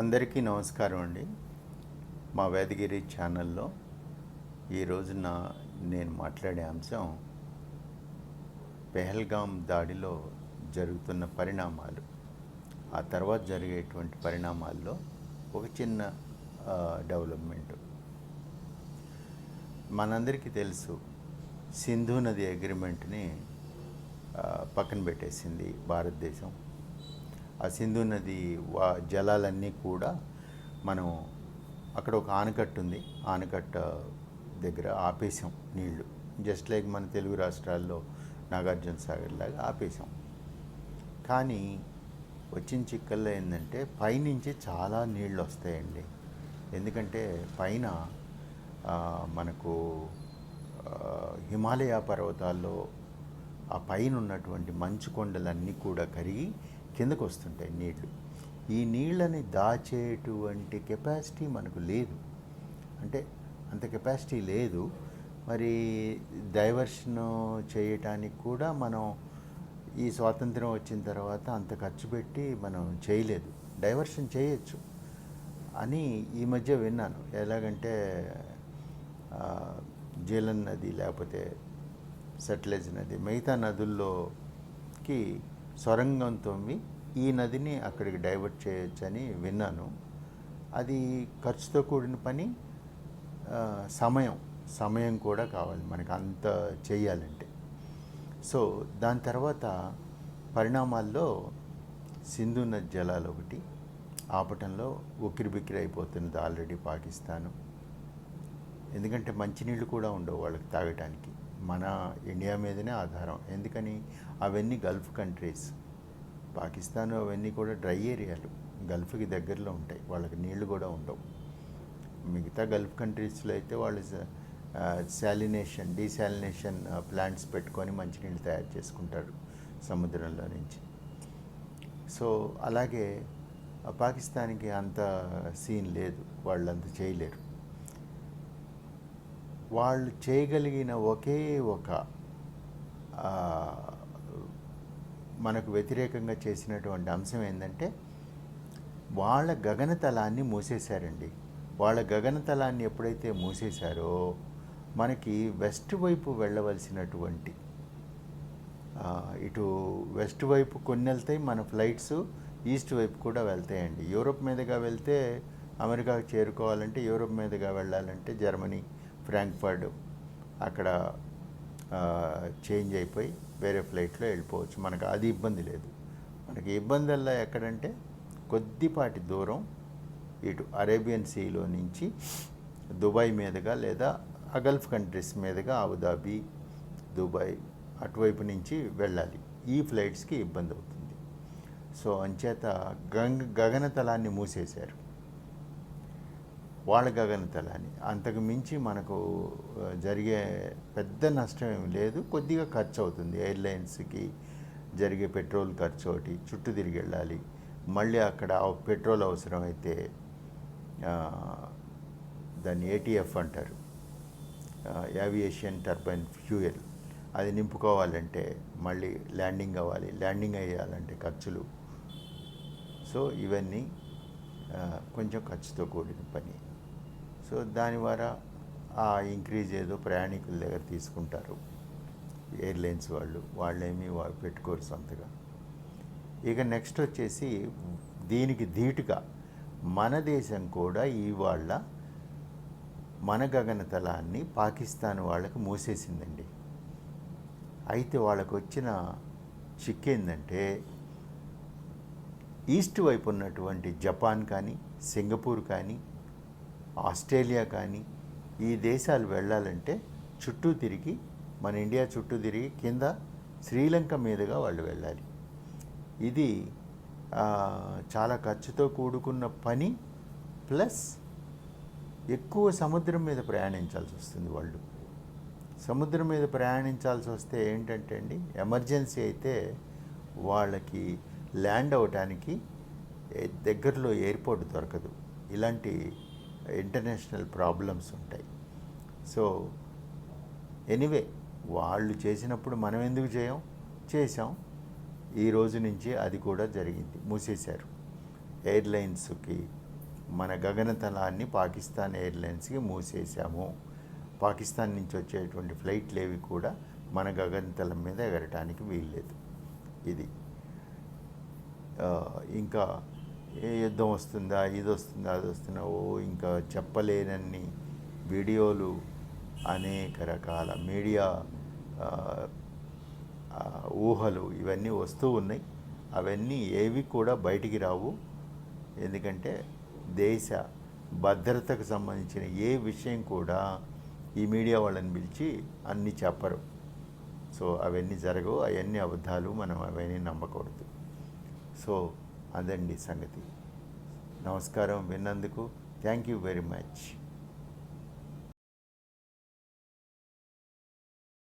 అందరికీ నమస్కారం అండి. మా వేదగిరి ఛానల్లో ఈ రోజున నేను మాట్లాడే అంశం పెహల్గాం దాడిలో జరుగుతున్న పరిణామాలు. ఆ తర్వాత జరిగేటువంటి పరిణామాల్లో ఒక చిన్న డెవలప్మెంట్. మనందరికీ తెలుసు సింధు నది అగ్రిమెంట్ని పక్కన పెట్టేసింది భారతదేశం. ఆ సింధు నది వా జలాలన్నీ కూడా మనం అక్కడ ఒక ఆనకట్ట ఉంది. ఆనకట్ట దగ్గర ఆపేసాం నీళ్ళు. జస్ట్ లైక్ మన తెలుగు రాష్ట్రాల్లో నాగార్జున సాగర్ లాగా ఆపేసాం. కానీ వచ్చిన చిక్కల్లో ఏంటంటే పైనుంచి చాలా నీళ్ళు వస్తాయండి. ఎందుకంటే పైన మనకు హిమాలయ పర్వతాల్లో ఆ పైన ఉన్నటువంటి మంచు కొండలన్నీ కూడా కరిగి కిందకు వస్తుంటాయి నీళ్ళు. ఈ నీళ్ళని దాచేటువంటి కెపాసిటీ మనకు లేదు. అంటే అంత కెపాసిటీ లేదు. మరి డైవర్షన్ చేయటానికి కూడా మనం ఈ స్వాతంత్రం వచ్చిన తర్వాత అంత ఖర్చు పెట్టి మనం చేయలేదు. డైవర్షన్ చేయొచ్చు అని ఈ మధ్య విన్నాను. ఎలాగంటే ఆ, జీలన్ నది లేకపోతే సెటిలైజ్ నది మిగతా నదుల్లోకి సొరంగం తవ్వి ఈ నదిని అక్కడికి డైవర్ట్ చేయొచ్చని విన్నాను. అది ఖర్చుతో కూడిన పని సమయం సమయం కూడా కావాలి మనకి అంత చేయాలంటే. సో దాని తర్వాత పరిణామాల్లో సింధు నది జలాలు ఒకటి ఆపటంలో ఉక్కిరి బిక్కిరి అయిపోతున్నది ఆల్రెడీ పాకిస్తాను. ఎందుకంటే మంచినీళ్ళు కూడా ఉండవు వాళ్ళకి తాగటానికి. మన ఇండియా మీదనే ఆధారం. ఎందుకని? అవన్నీ గల్ఫ్ కంట్రీస్. పాకిస్తాన్ అవన్నీ కూడా డ్రై ఏరియాలు. గల్ఫ్కి దగ్గరలో ఉంటాయి. వాళ్ళకి నీళ్ళు కూడా ఉండవు. మిగతా గల్ఫ్ కంట్రీస్లో అయితే వాళ్ళు శాలినేషన్ డీశాలినేషన్ ప్లాంట్స్ పెట్టుకొని మంచినీళ్ళు తయారు చేసుకుంటారు సముద్రంలో నుంచి. సో అలాగే పాకిస్తాన్కి అంత సీన్ లేదు. వాళ్ళు అంత చేయలేరు. వాళ్ళు చేయగలిగిన ఒకే ఒక మనకు వ్యతిరేకంగా చేసినటువంటి అంశం ఏంటంటే వాళ్ళ గగనతలాన్ని మూసేశారండి. వాళ్ళ గగనతలాన్ని ఎప్పుడైతే మూసేశారో మనకి వెస్ట్ వైపు వెళ్ళవలసినటువంటి ఇటు వెస్ట్ వైపు కొన్ని వెళ్తాయి మన ఫ్లైట్స్ ఈస్ట్ వైపు కూడా వెళ్తాయండి. యూరోప్ మీదుగా వెళ్తే అమెరికాకు చేరుకోవాలంటే యూరోప్ మీదుగా వెళ్ళాలంటే జర్మనీ ఫ్రాంక్ఫర్డ్ అక్కడ చేంజ్ అయిపోయి వేరే ఫ్లైట్లో వెళ్ళిపోవచ్చు. మనకు అది ఇబ్బంది లేదు. మనకి ఇబ్బందల్లా ఎక్కడంటే కొద్దిపాటి దూరం ఇటు అరేబియన్ సీలో నుంచి దుబాయ్ మీదుగా లేదా ఆ గల్ఫ్ కంట్రీస్ మీదుగా అబుదాబి దుబాయ్ అటువైపు నుంచి వెళ్ళాలి. ఈ ఫ్లైట్స్కి ఇబ్బంది అవుతుంది. సో అంచేత గంగ గగనతలాన్ని మూసేశారు. వాళ్ళ గగనతలాన్ని అంతకు మించి మనకు జరిగే పెద్ద నష్టం ఏమి లేదు. కొద్దిగా ఖర్చు అవుతుంది ఎయిర్లైన్స్కి జరిగే పెట్రోల్ ఖర్చు ఒకటి చుట్టూ తిరిగి వెళ్ళాలి. మళ్ళీ అక్కడ పెట్రోల్ అవసరమైతే దాన్ని ఏటీఎఫ్ అంటారు. Aviation turbine fuel. అది నింపుకోవాలంటే మళ్ళీ ల్యాండింగ్ అవ్వాలి. ల్యాండింగ్ అయ్యాలంటే ఖర్చులు. సో ఇవన్నీ కొంచెం ఖర్చుతో కూడిన పని. సో దాని ద్వారా ఆ ఇంక్రీజ్ ఏదో ప్రయాణికుల దగ్గర తీసుకుంటారు. ఎయిర్లైన్స్ వాళ్ళు వాళ్ళేమీ వాళ్ళు పెట్టుకోరు సొంతగా. ఇక నెక్స్ట్ వచ్చేసి దీనికి ధీటుగా మన దేశం కూడా ఇవాళ మన గగనతలాన్ని పాకిస్తాన్ వాళ్ళకి మూసేసిందండి. అయితే వాళ్ళకు వచ్చిన చిక్కేందంటే ఈస్ట్ వైపు ఉన్నటువంటి జపాన్ కానీ సింగపూర్ కానీ ఆస్ట్రేలియా కానీ ఈ దేశాలు వెళ్ళాలంటే చుట్టూ తిరిగి మన ఇండియా చుట్టూ తిరిగి కింద శ్రీలంక మీదుగా వాళ్ళు వెళ్ళాలి. ఇది చాలా ఖర్చుతో కూడుకున్న పని ప్లస్ ఎక్కువ సముద్రం మీద ప్రయాణించాల్సి వస్తుంది వాళ్ళు. సముద్రం మీద ప్రయాణించాల్సి వస్తే ఏంటంటే అండి ఎమర్జెన్సీ అయితే వాళ్ళకి ల్యాండ్ అవ్వటానికి దగ్గరలో ఎయిర్పోర్ట్ దొరకదు. ఇలాంటి ఇంటర్నేషనల్ ప్రాబ్లమ్స్ ఉంటాయి. సో ఎనీవే వాళ్ళు చేసినప్పుడు మనం ఎందుకు చేయం? చేసాం ఈ రోజు నుంచి అది కూడా జరిగింది. మూసేశారు. ఎయిర్లైన్స్కి మన గగనతలాన్ని పాకిస్తాన్ ఎయిర్లైన్స్కి మూసేశాము. పాకిస్తాన్ నుంచి వచ్చేటువంటి ఫ్లైట్లు ఏవి కూడా మన గగనతలం మీద ఎగరటానికి వీల్లేదు. ఇది. ఇంకా ఏ యుద్ధం వస్తుందా ఇది వస్తుందా అది వస్తుందా ఓ ఇంకా చెప్పలేనన్ని వీడియోలు అనేక రకాల మీడియా ఊహలు ఇవన్నీ వస్తూ ఉన్నాయి. అవన్నీ ఏవి కూడా బయటికి రావు. ఎందుకంటే దేశ భద్రతకు సంబంధించిన ఏ విషయం కూడా ఈ మీడియా వాళ్ళని పిలిచి అన్నీ చెప్పరు. సో అవన్నీ జరగవు. అవన్నీ అబద్ధాలు. మనం అవన్నీ నమ్మకూడదు. సో అదండి సంగతి. నమస్కారం విన్నందుకు థ్యాంక్ యూ వెరీ మచ్.